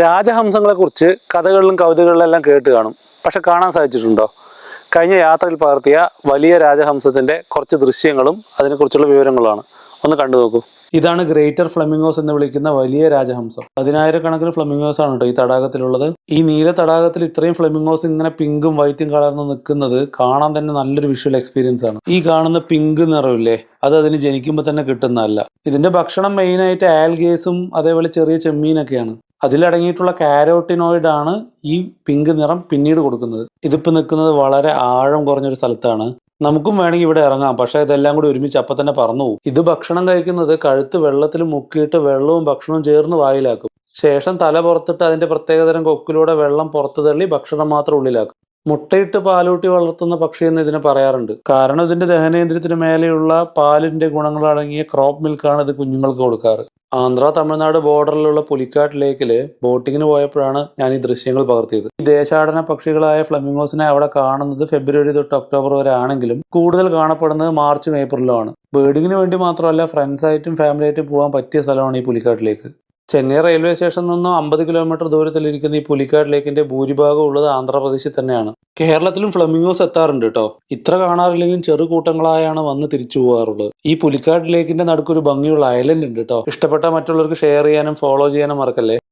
രാജഹംസങ്ങളെ കുറിച്ച് കഥകളിലും കവിതകളിലെല്ലാം കേട്ട് കാണും. പക്ഷെ കാണാൻ സാധിച്ചിട്ടുണ്ടോ? കഴിഞ്ഞ യാത്രയിൽ പകർത്തിയ വലിയ രാജഹംസത്തിന്റെ കുറച്ച് ദൃശ്യങ്ങളും അതിനെക്കുറിച്ചുള്ള വിവരങ്ങളാണ് ഒന്ന് കണ്ടു നോക്കൂ. ഇതാണ് ഗ്രേറ്റർ ഫ്ലമിംഗോസ് എന്ന് വിളിക്കുന്ന വലിയ രാജഹംസം. പതിനായിരക്കണക്കിന് ഫ്ലമിംഗോസ് ആണ് കേട്ടോ ഈ തടാകത്തിലുള്ളത്. ഈ നീല തടാകത്തിൽ ഇത്രയും ഫ്ലമിംഗോസ് ഇങ്ങനെ പിങ്കും വൈറ്റും കളർന്ന് നിൽക്കുന്നത് കാണാൻ തന്നെ നല്ലൊരു വിഷ്വൽ എക്സ്പീരിയൻസ് ആണ്. ഈ കാണുന്ന പിങ്ക് നിറമില്ലേ അത് അതിന് ജനിക്കുമ്പോൾ തന്നെ കിട്ടുന്നതല്ല. ഇതിന്റെ ഭക്ഷണം മെയിനായിട്ട് ആൽഗേസും അതേപോലെ ചെറിയ ചെമ്മീനൊക്കെയാണ്. അതിലടങ്ങിയിട്ടുള്ള കാരോട്ടിനോയിഡ് ആണ് ഈ പിങ്ക് നിറം പിന്നീട് കൊടുക്കുന്നത്. ഇതിപ്പോൾ നിൽക്കുന്നത് വളരെ ആഴം കുറഞ്ഞൊരു സ്ഥലത്താണ്. നമുക്കും വേണമെങ്കിൽ ഇവിടെ ഇറങ്ങാം. പക്ഷേ ഇതെല്ലാം കൂടി ഒരുമിച്ച് അപ്പം തന്നെ പറന്നു പോകും. ഇത് ഭക്ഷണം കഴിക്കുന്നത് കഴുത്ത് വെള്ളത്തിൽ മുക്കിയിട്ട് വെള്ളവും ഭക്ഷണവും ചേർന്ന് വായിലാക്കും. ശേഷം തല പുറത്തിട്ട് അതിന്റെ പ്രത്യേകതരം കൊക്കിലൂടെ വെള്ളം പുറത്തു തള്ളി ഭക്ഷണം മാത്രം ഉള്ളിലാക്കും. മുട്ടയിട്ട് പാലൂട്ടി വളർത്തുന്ന പക്ഷി എന്ന് ഇതിനെ പറയാറുണ്ട്. കാരണം ഇതിന്റെ ദഹനേന്ദ്രത്തിന് മേലെയുള്ള പാലിന്റെ ഗുണങ്ങളടങ്ങിയ ക്രോപ്പ് മിൽക്കാണ് ഇത് കുഞ്ഞുങ്ങൾക്ക് കൊടുക്കാറ്. ആന്ധ്ര തമിഴ്നാട് ബോർഡറിലുള്ള പുലിക്കാട്ട് ലേക്കിൽ ബോട്ടിങ്ങിന് പോയപ്പോഴാണ് ഞാൻ ഈ ദൃശ്യങ്ങൾ പകർത്തിയത്. ഈ ദേശാടന പക്ഷികളായ ഫ്ലമിംഗോസിനെ അവിടെ കാണുന്നത് ഫെബ്രുവരി തൊട്ട് ഒക്ടോബർ വരെ ആണെങ്കിലും കൂടുതൽ കാണപ്പെടുന്നത് മാർച്ചും ഏപ്രിലും ആണ്. ബേർഡിങ്ങിന് വേണ്ടി മാത്രമല്ല ഫ്രണ്ട്സായിട്ടും ഫാമിലിയായിട്ടും പോകാൻ പറ്റിയ സ്ഥലമാണ് ഈ പുലിക്കാട്ടിലേക്ക് ചെന്നൈ റെയിൽവേ സ്റ്റേഷനിൽ നിന്നും അമ്പത് കിലോമീറ്റർ ദൂരത്തിലിരിക്കുന്ന ഈ പുലിക്കാട് ലേക്കിന്റെ ഭൂരിഭാഗം ഉള്ളത് ആന്ധ്രാപ്രദേശിൽ തന്നെയാണ്. കേരളത്തിലും ഫ്ലമിംഗോസ് എത്താറുണ്ട് കേട്ടോ. ഇത്ര കാണാറില്ലെങ്കിലും ചെറു കൂട്ടങ്ങളായാണ് വന്ന് തിരിച്ചു പോകാറുള്ളത്. ഈ പുലിക്കാട് ലേക്കിന്റെ നടുക്കൊരു ഭംഗിയുള്ള ഐലൻഡ് ഉണ്ട് കേട്ടോ. ഇഷ്ടപ്പെട്ട മറ്റുള്ളവർക്ക് ഷെയർ ചെയ്യാനും ഫോളോ ചെയ്യാനും മറക്കല്ലേ?